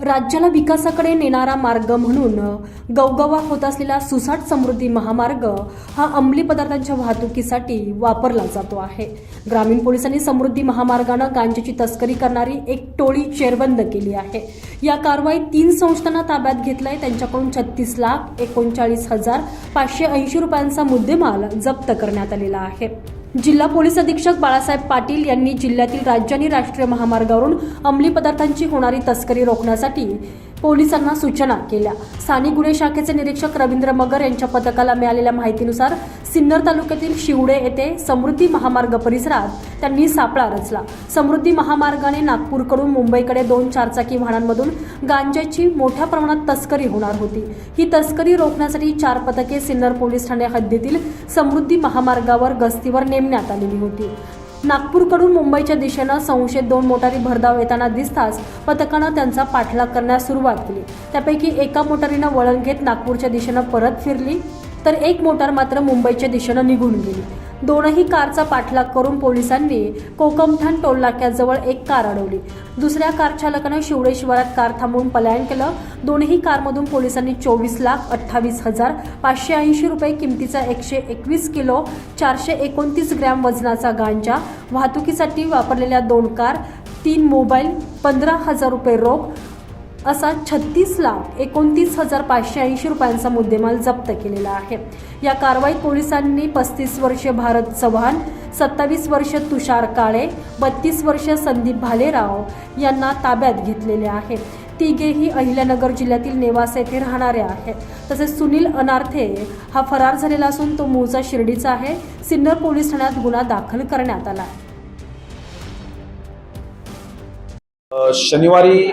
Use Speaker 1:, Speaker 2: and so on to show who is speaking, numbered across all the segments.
Speaker 1: राज्याला विकासाकडे नेणारा मार्ग म्हणून गवगवा होत असलेला सुसाट समृद्धी महामार्ग हा अंमली पदार्थांच्या वाहतुकीसाठी वापरला जातो आहे. ग्रामीण पोलिसांनी समृद्धी महामार्गानं गांजेची तस्करी करणारी एक टोळी चेरबंद केली आहे. या कारवाईत तीन संस्थांना ताब्यात घेतलंय. त्यांच्याकडून छत्तीस लाख एकोणचाळीस हजार पाचशे ऐंशी रुपयांचा मुद्देमाल जप्त करण्यात आलेला आहे. जिल्हा पोलीस अधीक्षक बाळासाहेब पाटील यांनी जिल्ह्यातील राज्य आणि राष्ट्रीय महामार्गावरून अंमली पदार्थांची होणारी तस्करी रोखण्यासाठी पोलिसांना सूचना केल्या. स्थानिक गुन्हे शाखेचे निरीक्षक रवींद्र मगर यांच्या पथकाला मिळालेल्या माहितीनुसार सिन्नर तालुक्यातील शिवडे येथे समृद्धी महामार्ग परिसरात त्यांनी सापळा रचला. समृद्धी महामार्गाने नागपूरकडून मुंबईकडे दोन चारचाकी वाहनांमधून गांजाची मोठ्या प्रमाणात तस्करी होणार होती. ही तस्करी रोखण्यासाठी चार पथके सिन्नर पोलीस ठाणे हद्दीतील समृद्धी महामार्गावर गस्तीवर नेमण्यात आलेली होती. नागपूरकडून मुंबईच्या दिशेनं संशयित दोन मोटारी भरधाव येताना दिसताच पथकानं त्यांचा पाठलाग करण्यास सुरुवात केली. त्यापैकी एका मोटारीनं वळण घेत नागपूरच्या दिशेनं परत फिरली. तर एक मोटार मात्र मुंबईच्या दिशेनं निघून गेली. दोनही कारचा पाठलाग करून पोलिसांनी कोकमठाण टोल नाक्याजवळ एक कार अडवली. दुसऱ्या कार चालकानं शिवडे शिवारात कार थांबवून पलायन केलं. दोन्ही कारमधून पोलिसांनी चोवीस लाख अठ्ठावीस हजार पाचशे ऐंशी रुपये किमतीचा एकशे एकवीस किलो चारशे एकोणतीस ग्रॅम वजनाचा गांजा वाहतुकीसाठी वापरलेल्या दोन कार तीन मोबाईल पंधरा हजार रुपये रोख असा छत्तीस लाख एकोणतीस हजार पाचशे ऐंशी रुपयांचा मुद्देमाल जप्त केलेला आहे. या कारवाईत पोलिसांनी पस्तीस वर्षे भारत चव्हाण सत्तावीस वर्ष तुषार काळे बत्तीस वर्ष संदीप भालेराव यांना ताब्यात घेतलेले आहे. तिघेही अहिल्यानगर जिल्ह्यातील नेवासे येथे राहणारे आहेत. तसेच सुनील अनार्थे हा फरार झालेला असून तो मूळचा शिर्डीचा आहे. सिन्नर पोलीस ठाण्यात गुन्हा दाखल करण्यात आला. आहे
Speaker 2: शनिवारी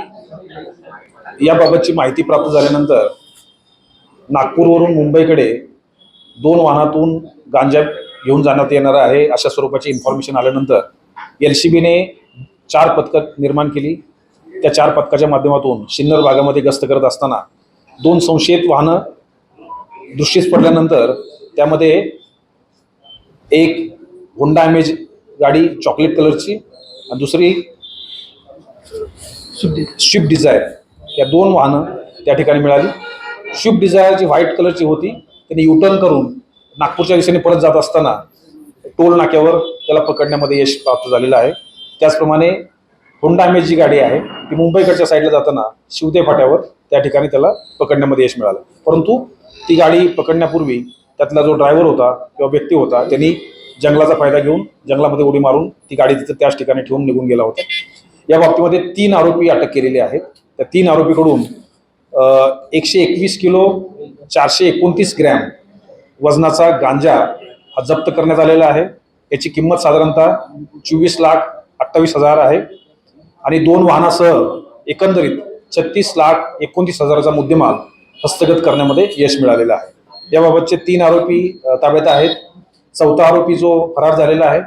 Speaker 2: याबाबतची माहिती प्राप्त झाल्यानंतर नागपूरवरून मुंबईकडे दोन वाहनातून गांजा घेऊन जाण्यात येणार आहे अशा स्वरूपाची इन्फॉर्मेशन आल्यानंतर एल सी बीने चार पथकं निर्माण केली. त्या चार पथकाच्या माध्यमातून सिन्नर भागामध्ये गस्त करत असताना दोन संशयित वाहनं दृष्टीस पडल्यानंतर त्यामध्ये एक होंडा इमेज गाडी चॉकलेट कलरची आणि दुसरी स्विफ्ट डिझायर या दोन वाहनं त्या ठिकाणी मिळाली. स्विफ्ट डिझायर जी व्हाईट कलरची होती त्यांनी युटर्न करून नागपूरच्या दिशेने परत जात असताना टोल नाक्यावर त्याला पकडण्यामध्ये यश प्राप्त झालेलं आहे. त्याचप्रमाणे होंडा इमेज जी गाडी आहे ती मुंबईकडच्या साईडला जाताना शिवदे फाट्यावर त्या ठिकाणी त्याला पकडण्यामध्ये यश मिळालं. परंतु ती गाडी पकडण्यापूर्वी त्यातला जो ड्रायव्हर होता किंवा व्यक्ती होता त्यांनी जंगलाचा फायदा घेऊन जंगलामध्ये उडी मारून ती गाडी तिथं त्याच ठिकाणी ठेवून निघून गेला होता. या बाबतीमध्ये तीन आरोपी अटक केलेले आहेत. त्या तीन आरोपीकडून एकशे एकवीस किलो चारशे एकोणतीस ग्रॅम वजनाचा गांजा हा जप्त करण्यात आलेला आहे. याची किंमत साधारणतः चोवीस लाख अठ्ठावीस हजार आहे. आणि दोन वाहनासह एकंदरीत छत्तीस लाख एकोणतीस हजाराचा मुद्देमाल हस्तगत करण्यामध्ये यश मिळालेलं आहे. याबाबतचे तीन आरोपी ताब्यात आहेत. चौथा आरोपी जो फरार झालेला आहे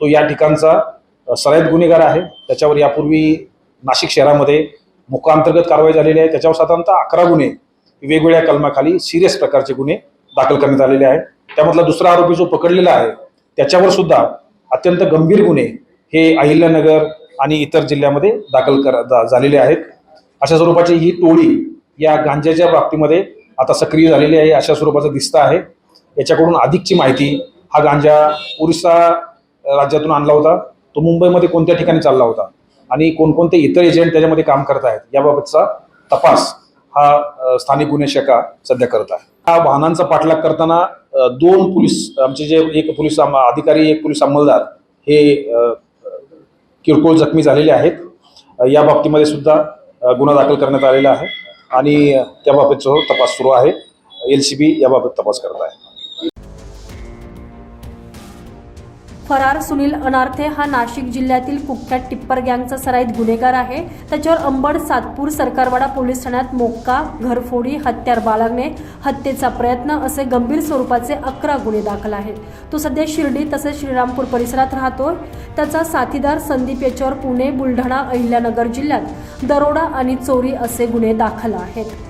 Speaker 2: तो या ठिकाणचा अ, सराईत गुन्हेगार आहे. त्याच्यावर यापूर्वी नाशिक शहरामध्ये मुखांतर्गत कारवाई झालेली आहे. त्याच्यावर साधारणतः अकरा गुन्हे वेगवेगळ्या कलमाखाली सिरियस प्रकारचे गुन्हे दाखल करण्यात आलेले आहेत. त्यामधला दुसरा आरोपी जो पकडलेला आहे त्याच्यावर सुद्धा अत्यंत गंभीर गुन्हे हे अहिल्यानगर आणि इतर जिल्ह्यामध्ये दाखल कर झालेले आहेत. अशा स्वरूपाची ही टोळी या गांजाच्या बाबतीमध्ये आता सक्रिय झालेली आहे अशा स्वरूपाचं दिसतं आहे. याच्याकडून अधिकची माहिती हा गांजा ओरिसा राज्यातून आणला होता. तो मुंबईमध्ये कोणत्या ठिकाणी चालला होता? आणि कोणकोणते इतर एजंट त्याच्यामध्ये काम करत आहेत याबाबतचा तपास हा स्थानिक गुन्हे शाखा सध्या करत आहे. हा वाहनांचा पाठलाग करताना दोन पोलीस आमचे जे एक पोलीस अधिकारी एक पोलीस अंमलदार हे किरकोळ जखमी झालेले आहेत. या बाबतीमध्ये सुद्धा गुन्हा दाखल करण्यात आलेला आहे आणि त्याबाबतचा तपास सुरू आहे. एल सी बी याबाबत तपास करत आहे.
Speaker 1: फरार सुनील अनार्थे हा नाशिक जिल्ह्यातील कुख्यात टिप्पर गँगचा सराईत गुन्हेगार आहे. त्याच्यावर अंबड सातपूर सरकारवाडा पोलीस ठाण्यात मोक्का घरफोडी हत्यार बाळगणे हत्येचा प्रयत्न असे गंभीर स्वरूपाचे अकरा गुन्हे दाखल आहेत. तो सध्या शिर्डी तसेच श्रीरामपूर परिसरात राहतो त्याचा साथीदार संदीप याच्यावर पुणे बुलढाणा अहिल्यानगर जिल्ह्यात दरोडा आणि चोरी असे गुन्हे दाखल आहेत.